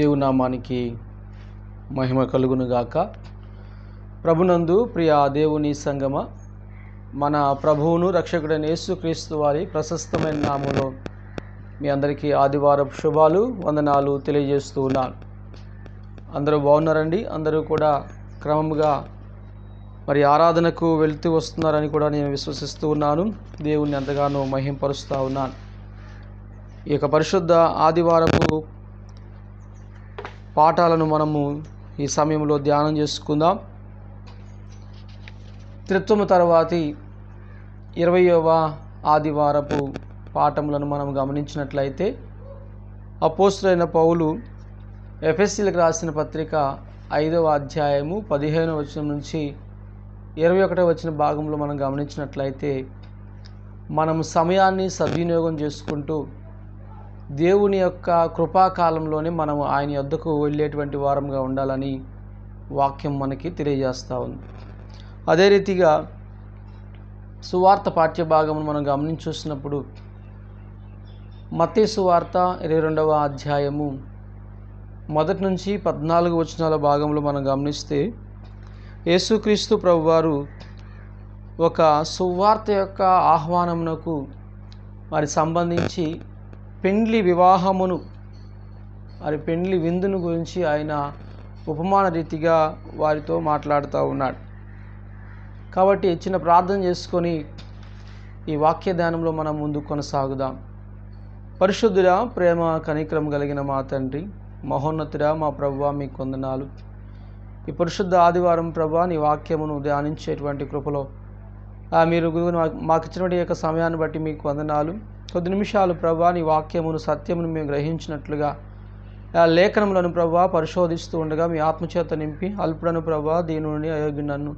దేవునామానికి మహిమ కలుగునుగాక. ప్రభునందు ప్రియ దేవుని సంగమ మన ప్రభువును రక్షకుడైన యేసుక్రీస్తు వారి ప్రశస్తమైన నామంలో మీ అందరికీ ఆదివారపు శుభాలు వందనాలు తెలియజేస్తూ ఉన్నాను. అందరూ బాగున్నారండి? అందరూ కూడా క్రమంగా మరి ఆరాధనకు వెళ్తూ వస్తున్నారని కూడా నేను విశ్వసిస్తూ ఉన్నాను. దేవుణ్ణి ఎంతగానో మహింపరుస్తూ ఉన్నాను. ఈ యొక్క పరిశుద్ధ ఆదివారపు పాఠాలను మనము ఈ సమయంలో ధ్యానం చేసుకుందాం. త్రిత్వము తర్వాతి ఇరవయవ ఆదివారపు పాఠములను మనం గమనించినట్లయితే అపోస్తులైన పౌలు ఎఫ్ఎస్సీలకు రాసిన పత్రిక ఐదవ అధ్యాయము పదిహేనవ వచనం నుంచి ఇరవై ఒకటవ వచ్చిన భాగంలో మనం గమనించినట్లయితే మనం సమయాన్ని సద్వినియోగం చేసుకుంటూ దేవుని యొక్క కృపాకాలంలోనే మనం ఆయన యొద్దకు వెళ్ళేటువంటి వారంగా ఉండాలని వాక్యం మనకి తెలియజేస్తూ ఉంది. అదే రీతిగా సువార్త పాఠ్యభాగం మనం గమనించి చూసినప్పుడు మత్తే సువార్త ఇరవై రెండవ అధ్యాయము మొదటి నుంచి పద్నాలుగు వచనాల భాగంలో మనం గమనిస్తే యేసుక్రీస్తు ప్రభువారు ఒక సువార్త యొక్క ఆహ్వానమునకు మరి సంబంధించి పెండ్లి వివాహమును మరి పెండ్లి విందును గురించి ఆయన ఉపమాన రీతిగా వారితో మాట్లాడుతూ ఉన్నాడు. కాబట్టి చిన్న ప్రార్థన చేసుకొని ఈ వాక్య ధ్యానంలో మనం ముందు కొనసాగుదాం. పరిశుద్ధుడా ప్రేమ కనిక్రమ కలిగిన మా తండ్రి మహోన్నతుడా మా ప్రభు మీ కొందనాలు. ఈ పరిశుద్ధ ఆదివారం ప్రభా నీ వాక్యమును ధ్యానించేటువంటి కృపలో మీరు మాకు ఇచ్చినటువంటి యొక్క సమయాన్ని బట్టి మీకు వందనాలు. కొద్ది నిమిషాలు ప్రభా నీ వాక్యమును సత్యమును మేము గ్రహించినట్లుగా. ఆ లేఖనములను ప్రభా పరిశోధిస్తూ ఉండగా మీ ఆత్మచేత నింపి అల్పుడను ప్రభా దీనుని అయోగ్యునన్ను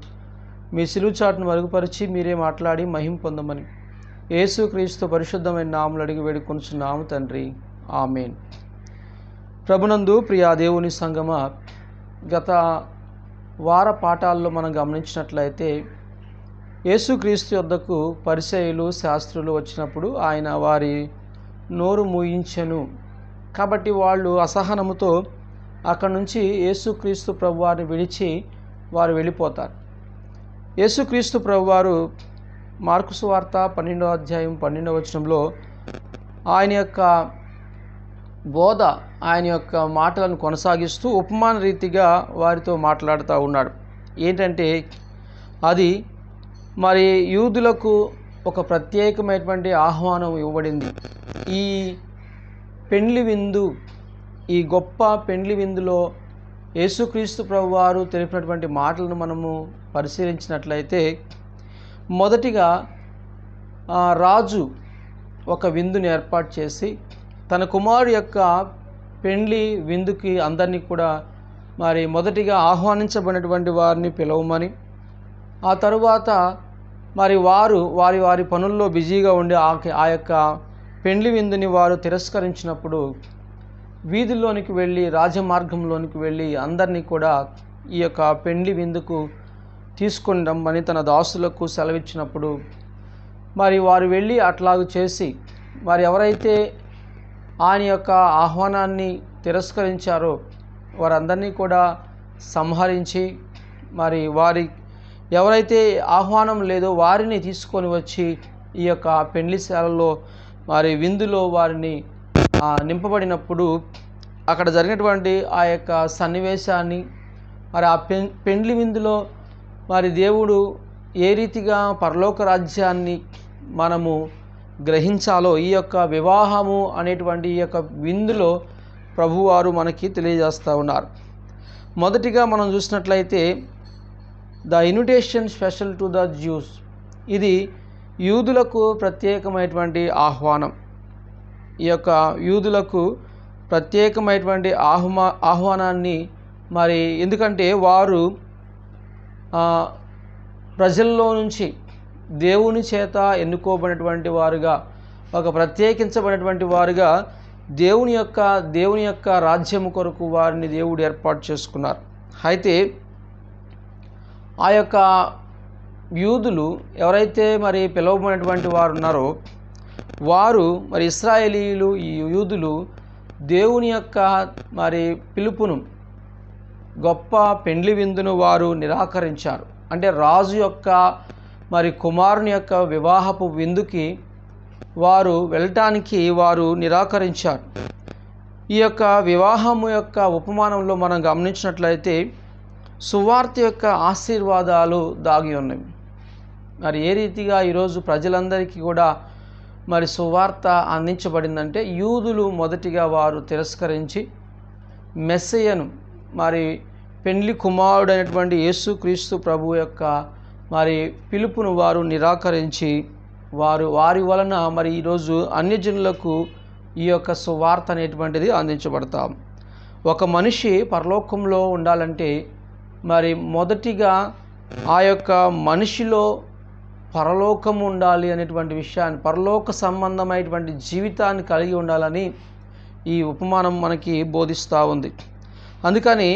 మీ సిలుచాటును మరుగుపరిచి మీరే మాట్లాడి మహిం పొందమని. యేసుక్రీస్తు పరిశుద్ధమైన నాములు అడిగి వేడుకొనుచున్నాము తండ్రి. ఆమెన్. ప్రభునందు ప్రియా దేవుని సంగమ గత వార పాఠాల్లో మనం గమనించినట్లయితే యేసుక్రీస్తు యొద్దకు పరిచయులు శాస్త్రులు వచ్చినప్పుడు ఆయన వారి నోరు మూయించెను. కాబట్టి వాళ్ళు అసహనముతో అక్కడి నుంచి యేసుక్రీస్తు ప్రభువారిని విడిచి వారు వెళ్ళిపోతారు. యేసుక్రీస్తు ప్రభువారు మార్కుసు వార్త పన్నెండవ అధ్యాయం పన్నెండవ వచనంలో ఆయన యొక్క బోధ ఆయన యొక్క మాటలను కొనసాగిస్తూ ఉపమాన రీతిగా వారితో మాట్లాడుతూ ఉన్నాడు. ఏంటంటే అది మరి యూదులకు ఒక ప్రత్యేకమైనటువంటి ఆహ్వానం ఇవ్వబడింది. ఈ పెండ్లి విందు ఈ గొప్ప పెండ్లి విందులో యేసుక్రీస్తు ప్రభు వారు తెలిపినటువంటి మాటలను మనము పరిశీలించినట్లయితే మొదటిగా రాజు ఒక విందుని ఏర్పాటు చేసి తన కుమారుడు యొక్క పెండ్లి విందుకి అందరినీ కూడా మరి మొదటిగా ఆహ్వానించబడినటువంటి వారిని పిలవమని ఆ తరువాత మరి వారు వారి వారి పనుల్లో బిజీగా ఉండి ఆ ఆ యొక్క పెండ్లి విందుని వారు తిరస్కరించినప్పుడు వీధుల్లోనికి వెళ్ళి రాజమార్గంలోనికి వెళ్ళి అందరినీ కూడా ఈ యొక్క పెండ్లి విందుకు తీసుకుని రమ్మని తన దాసులకు సెలవిచ్చినప్పుడు మరి వారు వెళ్ళి అట్లాగు చేసి మరి ఎవరైతే ఆయన యొక్క ఆహ్వానాన్ని తిరస్కరించారో వారందరినీ కూడా సంహరించి మరి వారి ఎవరైతే ఆహ్వానం లేదో వారిని తీసుకొని వచ్చి ఈ యొక్క పెండ్లిశాలలో వారి విందులో వారిని నింపబడినప్పుడు అక్కడ జరిగినటువంటి ఆ యొక్క సన్నివేశాన్ని మరి ఆ పె పెండ్లి విందులో మరి దేవుడు ఏ రీతిగా పరలోక రాజ్యాన్ని మనము గ్రహించాలో ఈ యొక్క వివాహము అనేటువంటి ఈ యొక్క విందులో ప్రభువారు మనకి తెలియజేస్తూ ఉన్నారు. మొదటిగా మనం చూసినట్లయితే the invitation special to the Jews. ఇది యూదులకు ప్రత్యేకమైనటువంటి ఆహ్వానం. ఈ యొక్క యూదులకు ప్రత్యేకమైనటువంటి ఆహ్వా ఆహ్వానాన్ని మరి ఎందుకంటే వారు ప్రజల్లో నుంచి దేవుని చేత ఎన్నుకోబడినటువంటి వారుగా ఒక ప్రత్యేకించబడినటువంటి వారుగా దేవుని యొక్క దేవుని యొక్క రాజ్యము కొరకు వారిని దేవుడు ఏర్పాటు చేసుకున్నారు. అయితే ఆ యొక్క యూదులు ఎవరైతే మరి పిలువబడినటువంటి వారు ఉన్నారో వారు మరి ఇస్రాయేలీలు ఈ యూదులు దేవుని యొక్క మరి పిలుపును గొప్ప పెండ్లి విందును వారు నిరాకరించారు. అంటే రాజు యొక్క మరి కుమారుని యొక్క వివాహపు విందుకి వారు వెళ్ళటానికి వారు నిరాకరించారు. ఈ యొక్క వివాహము యొక్క ఉపమానంలో మనం గమనించినట్లయితే సువార్త యొక్క ఆశీర్వాదాలు దాగి ఉన్నవి. మరి ఏ రీతిగా ఈరోజు ప్రజలందరికీ కూడా మరి సువార్త అందించబడిందంటే యూదులు మొదటిగా వారు తిరస్కరించి మెస్సయ్యను మరి పెండ్లి కుమారుడు కుమారుడైనటువంటి యేసుక్రీస్తు ప్రభు యొక్క మరి పిలుపును వారు నిరాకరించి వారు వారి వలన మరి ఈరోజు అన్యజనులకు ఈ యొక్క సువార్త అనేటువంటిది అందించబడతాం. ఒక మనిషి పరలోకంలో ఉండాలంటే మరి మొదటిగా ఆ యొక్క మనిషిలో పరలోకం ఉండాలి అనేటువంటి విషయాన్ని పరలోక సంబంధమైనటువంటి జీవితాన్ని కలిగి ఉండాలని ఈ ఉపమానం మనకి బోధిస్తూ ఉంది. అందుకని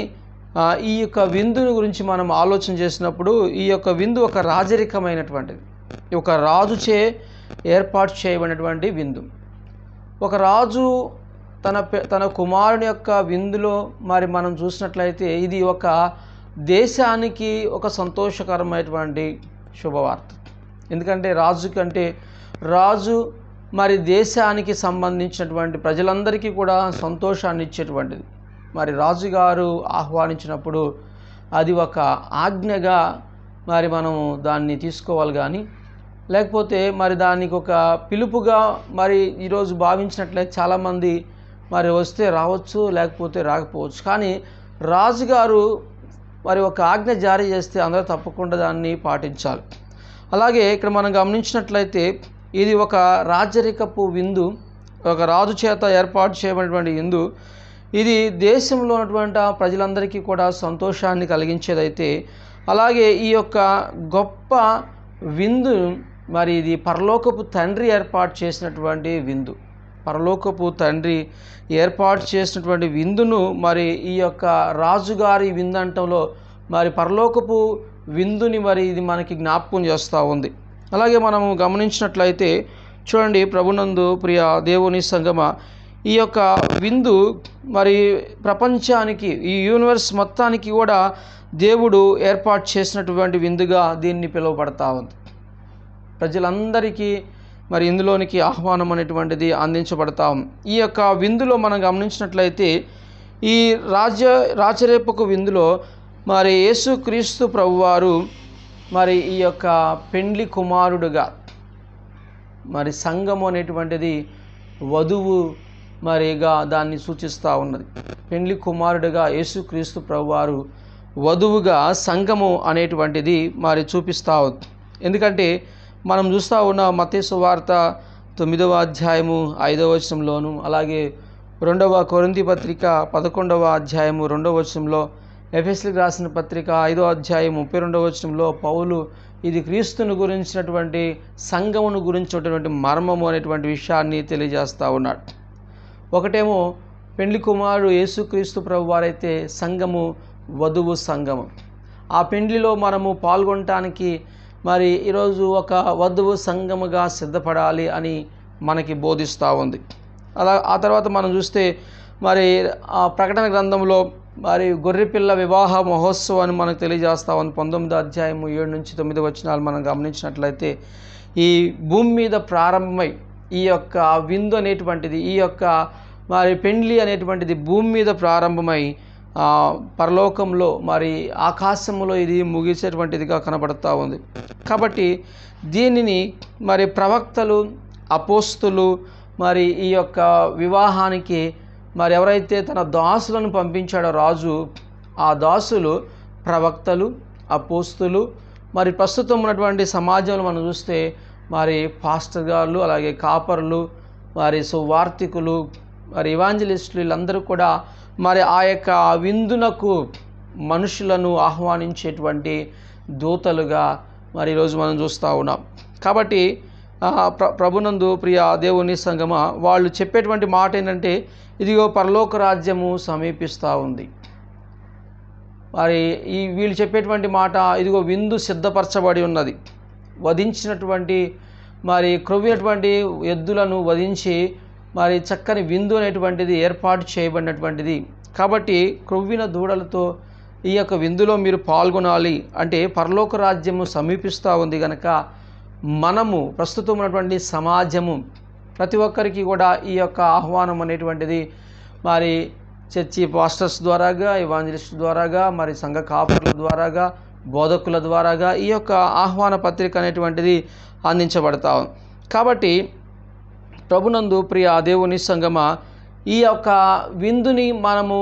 ఈ యొక్క విందుని గురించి మనం ఆలోచన చేసినప్పుడు ఈ యొక్క విందు ఒక రాజరికమైనటువంటిది. ఒక రాజుచే ఏర్పాటు చేయబడినటువంటి విందు. ఒక రాజు తన తన కుమారుని యొక్క విందులో మరి మనం చూసినట్లయితే ఇది ఒక దేశానికి ఒక సంతోషకరమైనటువంటి శుభవార్త. ఎందుకంటే రాజు కంటే రాజు మరి దేశానికి సంబంధించినటువంటి ప్రజలందరికీ కూడా సంతోషాన్ని ఇచ్చేటువంటిది. మరి రాజుగారు ఆహ్వానించినప్పుడు అది ఒక ఆజ్ఞగా మరి మనము దాన్ని తీసుకోవాలి కానీ లేకపోతే మరి దానికి ఒక పిలుపుగా మరి ఈరోజు భావించినట్లయితే చాలామంది మరి వస్తే రావచ్చు లేకపోతే రాకపోవచ్చు. కానీ రాజుగారు మరి ఒక ఆజ్ఞ జారీ చేస్తే అందరూ తప్పకుండా దాన్ని పాటించాలి. అలాగే ఇక్కడ మనం గమనించినట్లయితే ఇది ఒక రాజరికపు విందు ఒక రాజు చేత ఏర్పాటు చేయబడినటువంటి విందు. ఇది దేశంలో ఉన్నటువంటి ఆ ప్రజలందరికీ కూడా సంతోషాన్ని కలిగించేదైతే అలాగే ఈ యొక్క గొప్ప విందు మరి ఇది పరలోకపు తండ్రి ఏర్పాటు చేసినటువంటి విందు. పరలోకపు తండ్రి ఏర్పాటు చేసినటువంటి విందును మరి ఈ యొక్క రాజుగారి విందంటంలో మరి పరలోకపు విందుని మరి ఇది మనకి జ్ఞాపకం చేస్తూ ఉంది. అలాగే మనము గమనించినట్లయితే చూడండి ప్రభునందు ప్రియ దేవుని సంగమ ఈ యొక్క విందు మరి ప్రపంచానికి ఈ యూనివర్స్ మొత్తానికి కూడా దేవుడు ఏర్పాటు చేసినటువంటి విందుగా దీన్ని పిలువబడతా ఉంది. ప్రజలందరికీ మరి ఇందులోనికి ఆహ్వానం అనేటువంటిది అందించబడతాం. ఈ యొక్క విందులో మనం గమనించినట్లయితే ఈ రాజ్య రాచరేపకు విందులో మరి యేసుక్రీస్తు ప్రభువారు మరి ఈ యొక్క పెండ్లి కుమారుడుగా మరి సంఘము అనేటువంటిది వధువు మరిగా దాన్ని సూచిస్తూ ఉన్నది. పెండ్లి కుమారుడుగా యేసుక్రీస్తు ప్రభువారు వధువుగా సంఘము అనేటువంటిది మరి చూపిస్తూ ఎందుకంటే మనం చూస్తూ ఉన్న మతేసు వార్త తొమ్మిదవ అధ్యాయము ఐదవ వచనంలోను అలాగే రెండవ కొరింథీ పత్రిక పదకొండవ అధ్యాయము రెండవ వచనంలో ఎఫ్ఎస్లకు రాసిన పత్రిక ఐదో అధ్యాయం ముప్పై రెండవ వచనంలో పౌలు ఇది క్రీస్తును గురించినటువంటి సంఘమును గురించినటువంటి మర్మము అనేటువంటి విషయాన్ని తెలియజేస్తూ ఉన్నాడు. ఒకటేమో పెండ్లి కుమారుడు యేసుక్రీస్తు ప్రభు వారైతే సంఘము వధువు సంఘము. ఆ పెండ్లిలో మనము పాల్గొనటానికి మరి ఈరోజు ఒక వధువు సంఘముగా సిద్ధపడాలి అని మనకి బోధిస్తూ ఉంది. అలా ఆ తర్వాత మనం చూస్తే మరి ఆ ప్రకటన గ్రంథంలో మరి గొర్రెపిల్ల వివాహ మహోత్సవాన్ని మనకు తెలియజేస్తా ఉంది. పంతొమ్మిదో అధ్యాయము ఏడు నుంచి తొమ్మిది వచనాలు మనం గమనించినట్లయితే ఈ భూమి మీద ప్రారంభమై ఈ యొక్క విందు అనేటువంటిది ఈ యొక్క మరి పెండ్లి అనేటువంటిది భూమి మీద ప్రారంభమై పరలోకంలో మరి ఆకాశంలో ఇది ముగిసేటువంటిదిగా కనబడుతూ ఉంది. కాబట్టి దీనిని మరి ప్రవక్తలు అపోస్తులు మరి ఈ యొక్క వివాహానికి మరి ఎవరైతే తన దాసులను పంపించాడో రాజు ఆ దాసులు ప్రవక్తలు అపోస్తులు మరి ప్రస్తుతం ఉన్నటువంటి సమాజంలో మనం చూస్తే మరి పాస్టర్ గారులు అలాగే కాపర్లు మరి సువార్థికులు మరి ఇవాంజలిస్టులు వీళ్ళందరూ కూడా మరి ఆ యొక్క విందునకు మనుషులను ఆహ్వానించేటువంటి దూతలుగా మరి ఈరోజు మనం చూస్తూ ఉన్నాం. కాబట్టి ప్ర ప్రభునందు ప్రియ దేవుని సంగమ వాళ్ళు చెప్పేటువంటి మాట ఏంటంటే ఇదిగో పరలోక రాజ్యము సమీపిస్తూ ఉంది. మరి ఈ వీళ్ళు చెప్పేటువంటి మాట ఇదిగో విందు సిద్ధపరచబడి ఉన్నది. వధించినటువంటి మరి క్రొవ్వినటువంటి ఎద్దులను వధించి మరి చక్కని విందు అనేటువంటిది ఏర్పాటు చేయబడినటువంటిది. కాబట్టి క్రొవ్విన దూడలతో ఈ యొక్క విందులో మీరు పాల్గొనాలి. అంటే పరలోక రాజ్యము సమీపిస్తూ ఉంది కనుక మనము ప్రస్తుతం ఉన్నటువంటి సమాజము ప్రతి ఒక్కరికి కూడా ఈ యొక్క ఆహ్వానం అనేటువంటిది. మరి చర్చి పాస్టర్స్ ద్వారాగా ఇవాంజలిస్ట్ ద్వారాగా మరి సంఘ కాపర్ల ద్వారాగా బోధకుల ద్వారాగా ఈ యొక్క ఆహ్వాన పత్రిక అనేటువంటిది అందించబడతా కాబట్టి ప్రభునందు ప్రియ దేవుని సంగమ ఈ యొక్క విందుని మనము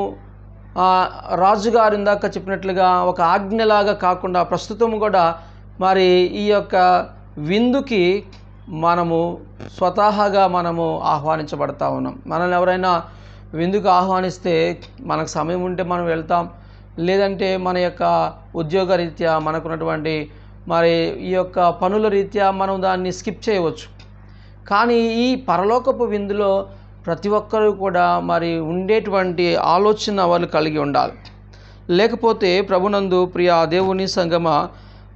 రాజుగారు ఇందాక చెప్పినట్లుగా ఒక ఆజ్ఞలాగా కాకుండా ప్రస్తుతం కూడా మరి ఈ యొక్క విందుకి మనము స్వతహాగా మనము ఆహ్వానించబడతా ఉన్నాం. మనల్ని ఎవరైనా విందుకు ఆహ్వానిస్తే మనకు సమయం ఉంటే మనం వెళ్తాం. లేదంటే మన యొక్క ఉద్యోగ రీత్యా మనకున్నటువంటి మరి ఈ యొక్క పనుల రీత్యా మనం దాన్ని స్కిప్ చేయవచ్చు. కానీ ఈ పరలోకపు విందులో ప్రతి ఒక్కరూ కూడా మరి ఉండేటువంటి ఆలోచన వాళ్ళు కలిగి ఉండాలి. లేకపోతే ప్రభునందు ప్రియ దేవుని సంగమ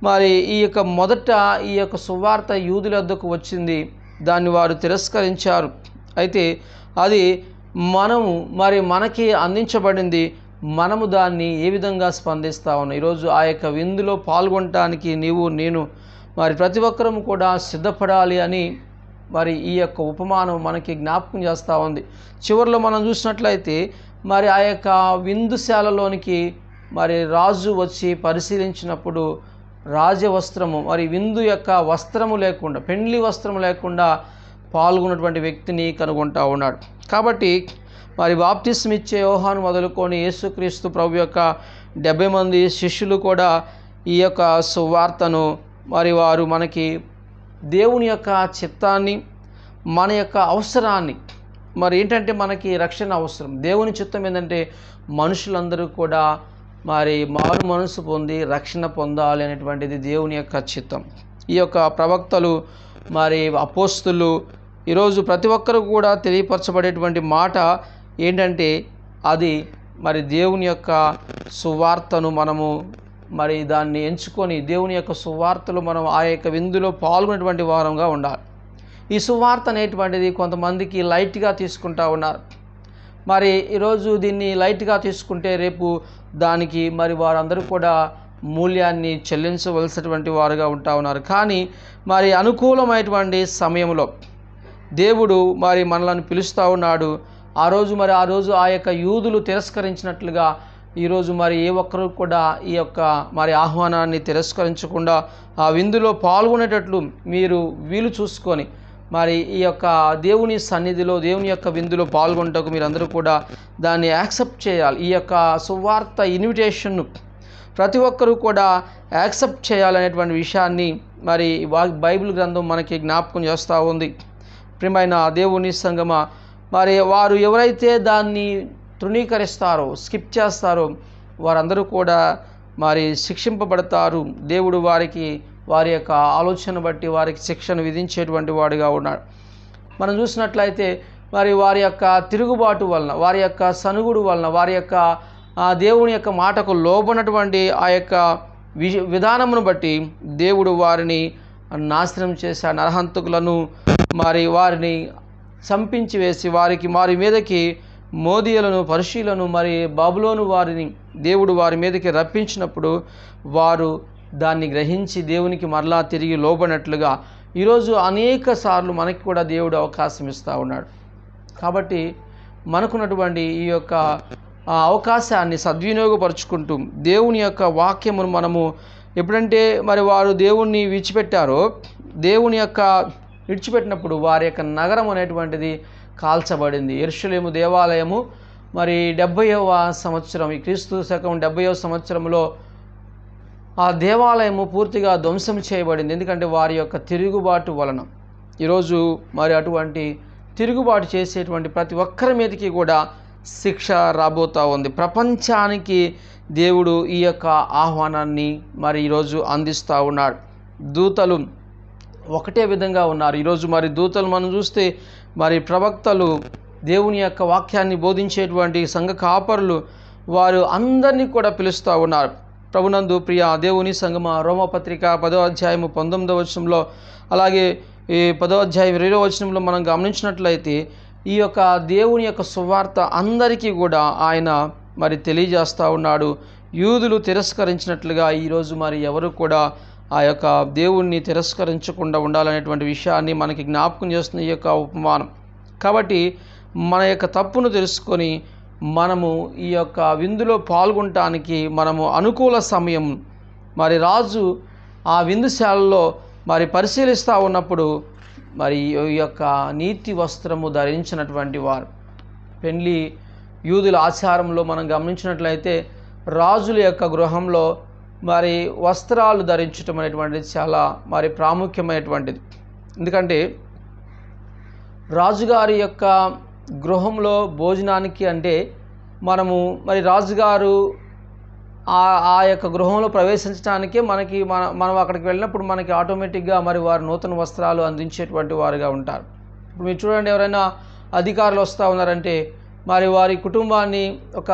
మరి ఈ యొక్క మొదట ఈ యొక్క సువార్త యూదుల వద్దకు వచ్చింది. దాన్ని వారు తిరస్కరించారు. అయితే అది మనము మరి మనకి అందించబడింది. మనము దాన్ని ఏ విధంగా స్పందిస్తామని ఈరోజు ఆ యొక్క విందులో పాల్గొనటానికి నీవు నేను మరి ప్రతి ఒక్కరము కూడా సిద్ధపడాలి అని మరి ఈ యొక్క ఉపమానం మనకి జ్ఞాపకం చేస్తూ ఉంది. చివరిలో మనం చూసినట్లయితే మరి ఆ యొక్క విందుశాలలోనికి మరి రాజు వచ్చి పరిశీలించినప్పుడు రాజవస్త్రము మరి విందు యొక్క వస్త్రము లేకుండా పెండ్లి వస్త్రము లేకుండా పాల్గొన్నటువంటి వ్యక్తిని కనుగొంటా ఉన్నాడు. కాబట్టి మరి బాప్తిస్మ ఇచ్చే యోహాను మొదలుకొని యేసుక్రీస్తు ప్రభు యొక్క డెబ్బై మంది శిష్యులు కూడా ఈ యొక్క సువార్తను మరి వారు మనకి దేవుని యొక్క చిత్తాన్ని మన యొక్క అవసరాన్ని మరి ఏంటంటే మనకి రక్షణ అవసరం. దేవుని చిత్తం ఏంటంటే మనుషులందరూ కూడా మరి మారు మనసు పొంది రక్షణ పొందాలి అనేటువంటిది దేవుని యొక్క చిత్తం. ఈ యొక్క ప్రవక్తలు మరి అపోస్తులు ఈరోజు ప్రతి ఒక్కరు కూడా తెలియపరచబడేటువంటి మాట ఏంటంటే అది మరి దేవుని యొక్క సువార్తను మనము మరి దాన్ని ఎంచుకొని దేవుని యొక్క సువార్తలు మనం ఆ యొక్క విందులో పాల్గొనేటువంటి వారంగా ఉండాలి. ఈ సువార్త అనేటువంటిది కొంతమందికి లైట్గా తీసుకుంటా ఉన్నారు. మరి ఈరోజు దీన్ని లైట్గా తీసుకుంటే రేపు దానికి మరి వారందరూ కూడా మూల్యాన్ని చెల్లించవలసినటువంటి వారుగా ఉంటా ఉన్నారు. కానీ మరి అనుకూలమైనటువంటి సమయంలో దేవుడు మరి మనలను పిలుస్తూ ఉన్నాడు. ఆ రోజు మరి ఆ రోజు ఆ యొక్క యూదులు తిరస్కరించినట్లుగా ఈరోజు మరి ఏ ఒక్కరు కూడా ఈ యొక్క మరి ఆహ్వానాన్ని తిరస్కరించకుండా ఆ విందులో పాల్గొనేటట్లు మీరు వీలు చూసుకొని మరి ఈ యొక్క దేవుని సన్నిధిలో దేవుని యొక్క విందులో పాల్గొంటకు మీరందరూ కూడా దాన్ని యాక్సెప్ట్ చేయాలి. ఈ యొక్క సువార్త ఇన్విటేషన్ను ప్రతి ఒక్కరూ కూడా యాక్సెప్ట్ చేయాలనేటువంటి విషయాన్ని మరి బైబిల్ గ్రంథం మనకి జ్ఞాపకం చేస్తూ ఉంది. ప్రియమైన దేవుని సంగమ మరి వారు ఎవరైతే దాన్ని తృణీకరిస్తారో స్కిప్ చేస్తారో వారందరూ కూడా మరి శిక్షింపబడతారు. దేవుడు వారికి వారి యొక్క ఆలోచన బట్టి వారికి శిక్షను విధించేటువంటి వాడుగా ఉన్నాడు. మనం చూసినట్లయితే మరి వారి యొక్క తిరుగుబాటు వలన వారి యొక్క సనుగుడు వలన వారి యొక్క ఆ దేవుని యొక్క మాటకు లోబనటువంటి ఆ యొక్క వి విధానమును బట్టి దేవుడు వారిని నాశనం చేసే నరహంతకులను మరి వారిని చంపించి వేసి వారికి వారి మీదకి మోదీయులను పరిశీలను మరి బాబులోను వారిని దేవుడు వారి మీదకి రప్పించినప్పుడు వారు దాన్ని గ్రహించి దేవునికి మరలా తిరిగి లోబడినట్లుగా ఈరోజు అనేక సార్లు మనకి కూడా దేవుడు అవకాశం ఇస్తూ ఉన్నాడు. కాబట్టి మనకున్నటువంటి ఈ యొక్క అవకాశాన్ని సద్వినియోగపరుచుకుంటూ దేవుని యొక్క వాక్యమును మనము ఎప్పుడంటే మరి వారు దేవుణ్ణి విడిచిపెట్టారో దేవుని యొక్క విడిచిపెట్టినప్పుడు వారి యొక్క నగరం అనేటువంటిది కాల్చబడింది. ఎరుషలేము దేవాలయము మరి డెబ్భైవ సంవత్సరం ఈ క్రీస్తు శకం డెబ్భైవ సంవత్సరంలో ఆ దేవాలయము పూర్తిగా ధ్వంసం చేయబడింది. ఎందుకంటే వారి యొక్క తిరుగుబాటు వలన. ఈరోజు మరి అటువంటి తిరుగుబాటు చేసేటువంటి ప్రతి ఒక్కరి మీదకి కూడా శిక్ష రాబోతూ ఉంది. ప్రపంచానికి దేవుడు ఈ యొక్క ఆహ్వానాన్ని మరి ఈరోజు అందిస్తూ ఉన్నాడు. దూతలు ఒకటే విధంగా ఉన్నారు. ఈరోజు మరి దూతలు మనం చూస్తే మరి ప్రవక్తలు దేవుని యొక్క వాక్యాన్ని బోధించేటువంటి సంఘ కాపరులు వారు అందరినీ కూడా పిలుస్తూ ఉన్నారు. ప్రభునందు ప్రియ దేవుని సంగమ రోమపత్రిక పదో అధ్యాయము పంతొమ్మిదవ వచనంలో అలాగే ఈ పదో అధ్యాయం ఇరవై వచనంలో మనం గమనించినట్లయితే ఈ యొక్క దేవుని యొక్క సువార్త అందరికీ కూడా ఆయన మరి తెలియజేస్తూ ఉన్నాడు. యూదులు తిరస్కరించినట్లుగా ఈరోజు మరి ఎవరు కూడా ఆ యొక్క దేవుణ్ణి తిరస్కరించకుండా ఉండాలనేటువంటి విషయాన్ని మనకి జ్ఞాపకం చేస్తున్న ఈ యొక్క ఉపమానం. కాబట్టి మన యొక్క తప్పును తెలుసుకొని మనము ఈ యొక్క విందులో పాల్గొనటానికి మనము అనుకూల సమయం మరి రాజు ఆ విందుశాలలో మరి పరిశీలిస్తూ ఉన్నప్పుడు మరి ఈ యొక్క నీతి వస్త్రము ధరించినటువంటి వారు. పెళ్ళి యూదుల ఆచారంలో మనం గమనించినట్లయితే రాజుల యొక్క గృహంలో మరి వస్త్రాలు ధరించటం అనేటువంటిది చాలా మరి ప్రాముఖ్యమైనటువంటిది. ఎందుకంటే రాజుగారి యొక్క గృహంలో భోజనానికి అంటే మనము మరి రాజుగారు ఆ ఆ యొక్క గృహంలో ప్రవేశించడానికే మనకి మన మనం అక్కడికి వెళ్ళినప్పుడు మనకి ఆటోమేటిక్గా మరి వారు నూతన వస్త్రాలు అందించేటువంటి వారుగా ఉంటారు. ఇప్పుడు మీరు చూడండి ఎవరైనా అధికారులు వస్తూ ఉన్నారంటే మరి వారి కుటుంబాన్ని ఒక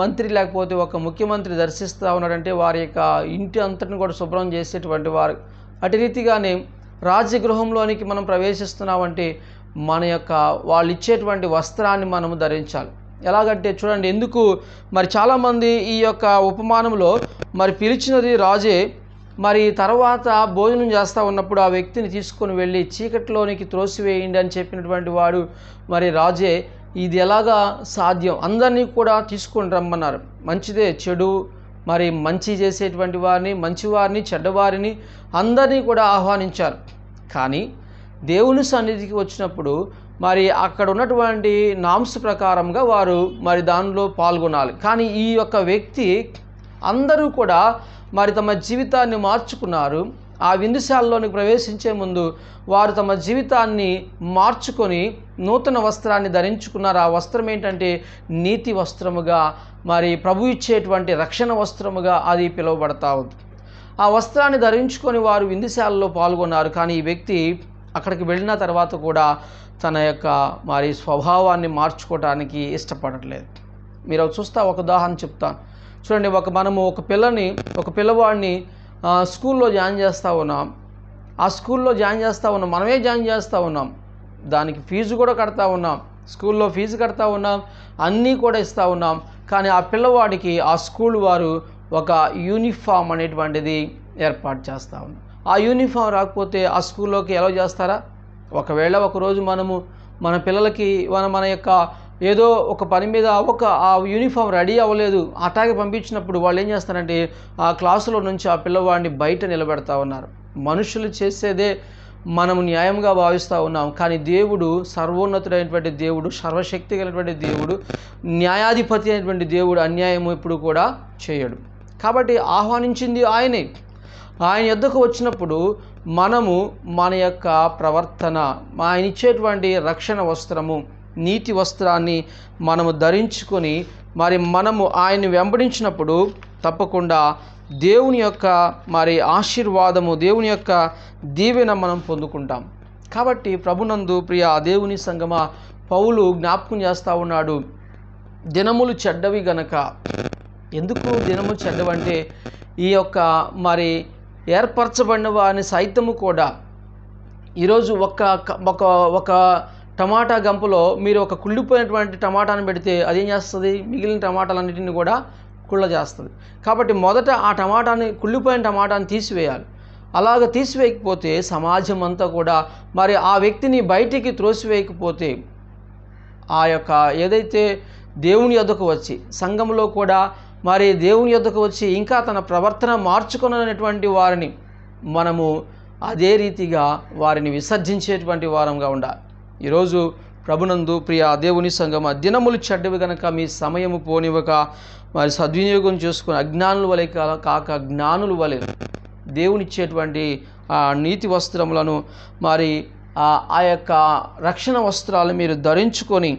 మంత్రి లేకపోతే ఒక ముఖ్యమంత్రి దర్శిస్తూ ఉన్నాడంటే వారి యొక్క ఇంటి అంతటిని కూడా శుభ్రం చేసేటువంటి వారు. అటు రీతిగానే రాజగృహంలోనికి మనం ప్రవేశిస్తున్నామంటే మన యొక్క వాళ్ళు ఇచ్చేటువంటి వస్త్రాన్ని మనము ధరించాలి. ఎలాగంటే చూడండి ఎందుకు? మరి చాలామంది ఈ యొక్క ఉపమానంలో మరి పిలిచినది రాజే మరి తర్వాత భోజనం చేస్తూ ఉన్నప్పుడు ఆ వ్యక్తిని తీసుకొని వెళ్ళి చీకట్లోనికి త్రోసివేయండి అని చెప్పినటువంటి వాడు మరి రాజే ఇది ఎలాగా సాధ్యం? అందరినీ కూడా తీసుకొని రమ్మన్నారు. మంచిదే చెడు మరి మంచి చేసేటువంటి వారిని మంచివారిని చెడ్డవారిని అందరినీ కూడా ఆహ్వానించారు. కానీ దేవుని సన్నిధికి వచ్చినప్పుడు మరి అక్కడ ఉన్నటువంటి నామ్స్ ప్రకారంగా వారు మరి దానిలో పాల్గొనాలి. కానీ ఈ యొక్క వ్యక్తి అందరూ కూడా మరి తమ జీవితాన్ని మార్చుకున్నారు. ఆ విందుశాలలోనికి ప్రవేశించే ముందు వారు తమ జీవితాన్ని మార్చుకొని నూతన వస్త్రాన్ని ధరించుకున్నారు. ఆ వస్త్రం ఏంటంటే నీతి వస్త్రముగా మరి ప్రభు ఇచ్చేటువంటి రక్షణ వస్త్రముగా అది పిలువబడతా ఉంది. ఆ వస్త్రాన్ని ధరించుకొని వారు విందుశాలలో పాల్గొన్నారు. కానీ ఈ వ్యక్తి అక్కడికి వెళ్ళిన తర్వాత కూడా తన యొక్క మరి స్వభావాన్ని మార్చుకోవడానికి ఇష్టపడట్లేదు. మీరు చూస్తా ఒక ఉదాహరణ చెప్తాను. చూడండి ఒక మనము ఒక పిల్లని ఒక పిల్లవాడిని స్కూల్లో జాయిన్ చేస్తూ ఉన్నాం. ఆ స్కూల్లో జాయిన్ చేస్తూ ఉన్నాం మనమే జాయిన్ చేస్తూ ఉన్నాం. దానికి ఫీజు కూడా కడతా ఉన్నాం. స్కూల్లో ఫీజు కడతా ఉన్నాం. అన్నీ కూడా ఇస్తూ ఉన్నాం. కానీ ఆ పిల్లవాడికి ఆ స్కూల్ వారు ఒక యూనిఫామ్ అనేటువంటిది ఏర్పాటు చేస్తూ ఉన్నాం. ఆ యూనిఫామ్ రాకపోతే ఆ స్కూల్లోకి ఎలా చేస్తారా? ఒకవేళ ఒకరోజు మనము మన పిల్లలకి మన మన యొక్క ఏదో ఒక పని మీద ఒక ఆ యూనిఫామ్ రెడీ అవ్వలేదు. అటాగే పంపించినప్పుడు వాళ్ళు ఏం చేస్తారంటే ఆ క్లాసులో నుంచి ఆ పిల్లవాడిని బయట నిలబెడతా ఉన్నారు. మనుషులు చేసేదే మనము న్యాయంగా భావిస్తూ ఉన్నాం. కానీ దేవుడు సర్వోన్నతుడైనటువంటి దేవుడు సర్వశక్తి కలిగినటువంటి దేవుడు న్యాయాధిపతి అయినటువంటి దేవుడు అన్యాయము ఇప్పుడు కూడా చేయడు. కాబట్టి ఆహ్వానించింది ఆయనే. ఆయన ఎద్దకు వచ్చినప్పుడు మనము మన యొక్క ప్రవర్తన ఆయన ఇచ్చేటువంటి రక్షణ వస్త్రము నీతి వస్త్రాన్ని మనము ధరించుకొని మరి మనము ఆయన్ని వెంబడించినప్పుడు తప్పకుండా దేవుని యొక్క మరి ఆశీర్వాదము దేవుని యొక్క దీవెన మనం పొందుకుంటాం. కాబట్టి ప్రభునందు ప్రియ దేవుని సంగమ పౌలు జ్ఞాపకం చేస్తూ ఉన్నాడు దినములు చెడ్డవి గనక. ఎందుకు దినము చెడ్డవంటే ఈ యొక్క మరి ఏర్పరచబడిన వారిని సైతము కూడా ఈరోజు ఒక ఒక ఒక టమాటా గంపలో మీరు ఒక కుళ్ళిపోయినటువంటి టమాటాను పెడితే అదేం చేస్తుంది? మిగిలిన టమాటాలన్నిటిని కూడా కుళ్ళ చేస్తుంది. కాబట్టి మొదట ఆ టమాటాని కుళ్ళిపోయిన టమాటాని తీసివేయాలి. అలాగ తీసివేయకపోతే సమాజం అంతా కూడా మరి ఆ వ్యక్తిని బయటికి త్రోసివేయకపోతే ఆ యొక్క ఏదైతే దేవుని యొద్దకు వచ్చి సంఘంలో కూడా మరి దేవుని యొద్దకు వచ్చి ఇంకా తన ప్రవర్తన మార్చుకున్నటువంటి వారిని మనము అదే రీతిగా వారిని విసర్జించేటువంటి వారంగా ఉండాలి. ఈరోజు ప్రభునందు ప్రియ దేవుని సంఘం దినములు చెడ్డవి గనక మీ సమయము పోనివ్వక మరి సద్వినియోగం చేసుకుని అజ్ఞానుల వలె కాక జ్ఞానుల వలె దేవునిచ్చేటువంటి ఆ నీతి వస్త్రములను మరి ఆ ఆ యొక్క రక్షణ వస్త్రాలు మీరు ధరించుకొని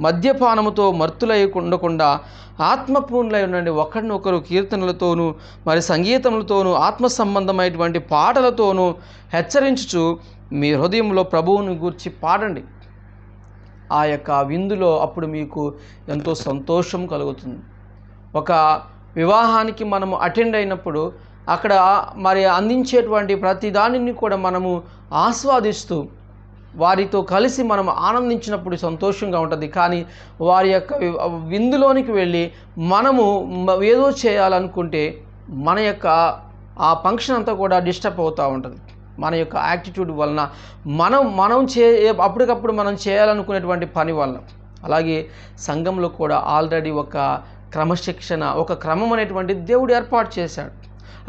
మద్యపానముతో మర్తులై ఉండకుండా ఆత్మపూర్ణులై ఉండండి. ఒకరినొకరు కీర్తనలతోనూ మరి సంగీతములతోనూ ఆత్మ సంబంధమైనటువంటి పాటలతోనూ హెచ్చరించుచు మీ హృదయంలో ప్రభువుని గూర్చి పాడండి. ఆ యొక్క విందులో అప్పుడు మీకు ఎంతో సంతోషం కలుగుతుంది. ఒక వివాహానికి మనము అటెండ్ అయినప్పుడు అక్కడ మరి అందించేటువంటి ప్రతి దానిని కూడా మనము ఆస్వాదిస్తూ వారితో కలిసి మనం ఆనందించినప్పుడు సంతోషంగా ఉంటుంది. కానీ వారి యొక్క విందులోనికి వెళ్ళి మనము ఏదో చేయాలనుకుంటే మన యొక్క ఆ ఫంక్షన్ అంతా కూడా డిస్టర్బ్ అవుతూ ఉంటుంది. మన యొక్క యాక్టిట్యూడ్ వలన మనం మనం చే అప్పటికప్పుడు మనం చేయాలనుకునేటువంటి పని వలన. అలాగే సంఘంలో కూడా ఆల్రెడీ ఒక క్రమశిక్షణ ఒక క్రమం అనేటువంటి దేవుడు ఏర్పాటు చేశాడు.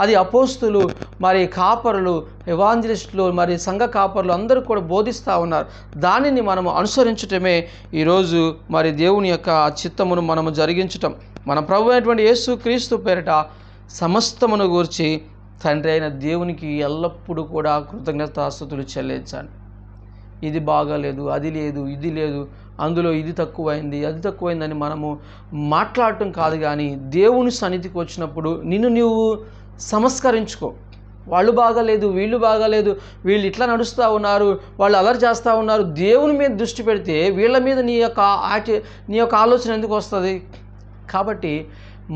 అది అపోస్తులు మరి కాపరులు ఎవాంజలిస్టులు మరి సంఘ కాపరులు అందరూ కూడా బోధిస్తూ ఉన్నారు. దానిని మనము అనుసరించటమే ఈరోజు మరి దేవుని యొక్క చిత్తమును మనము జరిగించటం. మన ప్రభు అయినటువంటి యేసు క్రీస్తు పేరిట సమస్తమును గూర్చి తండ్రి అయిన దేవునికి ఎల్లప్పుడూ కూడా కృతజ్ఞతాస్థుతులు చెల్లించాలి. ఇది బాగాలేదు అది లేదు ఇది లేదు అందులో ఇది తక్కువైంది అది తక్కువైందని మనము మాట్లాడటం కాదు కానీ దేవుని సన్నిధికి వచ్చినప్పుడు నిన్ను నీవు సంస్కరించుకో. వాళ్ళు బాగాలేదు వీళ్ళు బాగాలేదు వీళ్ళు ఇట్లా నడుస్తూ ఉన్నారు వాళ్ళు అలర్ చేస్తూ ఉన్నారు దేవుని మీద దృష్టి పెడితే వీళ్ళ మీద నీ యొక్క ఆటి నీ యొక్క ఆలోచన ఎందుకు వస్తుంది? కాబట్టి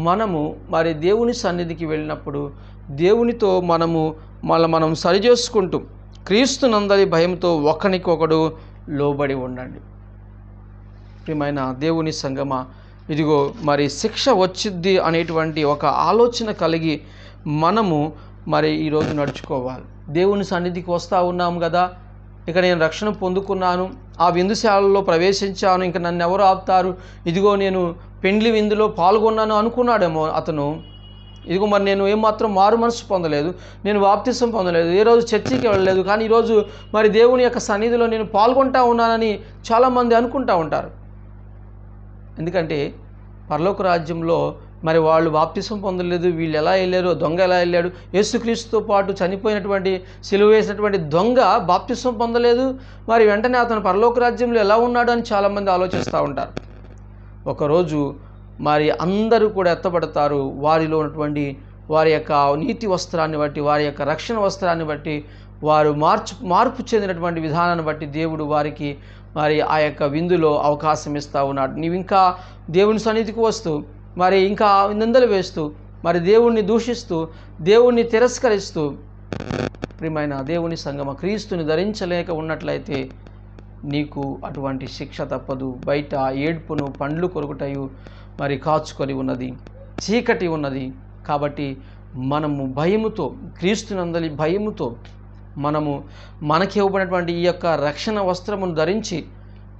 మనము మరి దేవుని సన్నిధికి వెళ్ళినప్పుడు దేవునితో మనము మళ్ళీ మనం సరిచేసుకుంటూ క్రీస్తునందరి భయంతో ఒకరికొకడు లోబడి ఉండండి. ప్రియమైన దేవుని సంగమ ఇదిగో మరి శిక్ష వచ్చిద్ది అనేటువంటి ఒక ఆలోచన కలిగి మనము మరి ఈరోజు నడుచుకోవాలి. దేవుని సన్నిధికి వస్తూ ఉన్నాం కదా ఇక నేను రక్షణ పొందుకున్నాను. ఆ విందుశాలలో ప్రవేశించాను. ఇంక నన్ను ఎవరు ఆపుతారు? ఇదిగో నేను పెండ్లి విందులో పాల్గొన్నాను అనుకున్నాడేమో అతను. ఇదిగో మరి నేను ఏమాత్రం మారు మనసు పొందలేదు నేను వాప్తిసం పొందలేదు ఏ రోజు చర్చికి వెళ్ళలేదు కానీ ఈరోజు మరి దేవుని యొక్క సన్నిధిలో నేను పాల్గొంటా ఉన్నానని చాలామంది అనుకుంటా ఉంటారు. ఎందుకంటే పరలోక రాజ్యంలో మరి వాళ్ళు వాప్తిసం పొందలేదు వీళ్ళు ఎలా వెళ్ళారు దొంగ ఎలా వెళ్ళాడు యేసుక్రీస్తుతో పాటు చనిపోయినటువంటి సిలువ వేసినటువంటి దొంగ బాప్తిసం పొందలేదు మరి వెంటనే అతను పరలోక రాజ్యంలో ఎలా ఉన్నాడు అని చాలామంది ఆలోచిస్తూ ఉంటారు. ఒకరోజు మరి అందరూ కూడా ఎత్తబడతారు. వారిలో ఉన్నటువంటి వారి యొక్క నీతి వస్త్రాన్ని బట్టి వారి యొక్క రక్షణ వస్త్రాన్ని బట్టి వారు మార్చు మార్పు చెందినటువంటి విధానాన్ని బట్టి దేవుడు వారికి మరి ఆ యొక్క విందులో అవకాశం ఇస్తూ ఉన్నాడు. నీవు ఇంకా దేవుని సన్నిధికి వస్తూ మరి ఇంకా నిందలు వేస్తూ మరి దేవుణ్ణి దూషిస్తూ దేవుణ్ణి తిరస్కరిస్తూ ప్రియమైన దేవుని సంగమ క్రీస్తుని ధరించలేక ఉన్నట్లయితే నీకు అటువంటి శిక్ష తప్పదు. బయట ఏడ్పును పండ్లు కొరుకుటయు మరి కాచుకొని ఉన్నది చీకటి ఉన్నది. కాబట్టి మనము భయముతో క్రీస్తునందలి భయముతో మనము మనకి ఇవ్వబడినటువంటి ఈ యొక్క రక్షణ వస్త్రమును ధరించి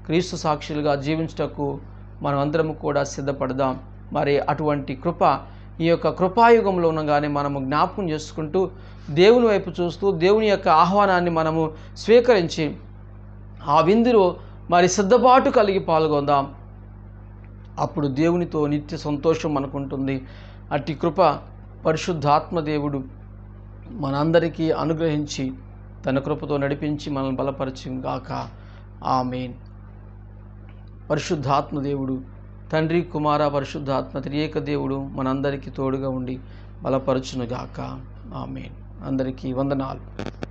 క్రీస్తు సాక్షులుగా జీవించటకు మనం అందరము కూడా సిద్ధపడదాం. మరి అటువంటి కృప ఈ యొక్క కృపాయుగంలో ఉండగానే మనము జ్ఞాపకం చేసుకుంటూ దేవుని వైపు చూస్తూ దేవుని యొక్క ఆహ్వానాన్ని మనము స్వీకరించి ఆ విందులో మరి సిద్ధపాటు కలిగి పాల్గొందాం. అప్పుడు దేవునితో నిత్య సంతోషం మనకుంటుంది. అట్టి కృప పరిశుద్ధాత్మ దేవుడు మనందరికీ అనుగ్రహించి తన కృపతో నడిపించి మనల్ని బలపరిచి గాక ఆమెన్. పరిశుద్ధాత్మ దేవుడు తండ్రి కుమార పరిశుద్ధాత్మ త్రియేక దేవుడు మనందరికీ తోడుగా ఉండి బలపరచునుగాక. ఆమెన్. అందరికీ వందనాలు.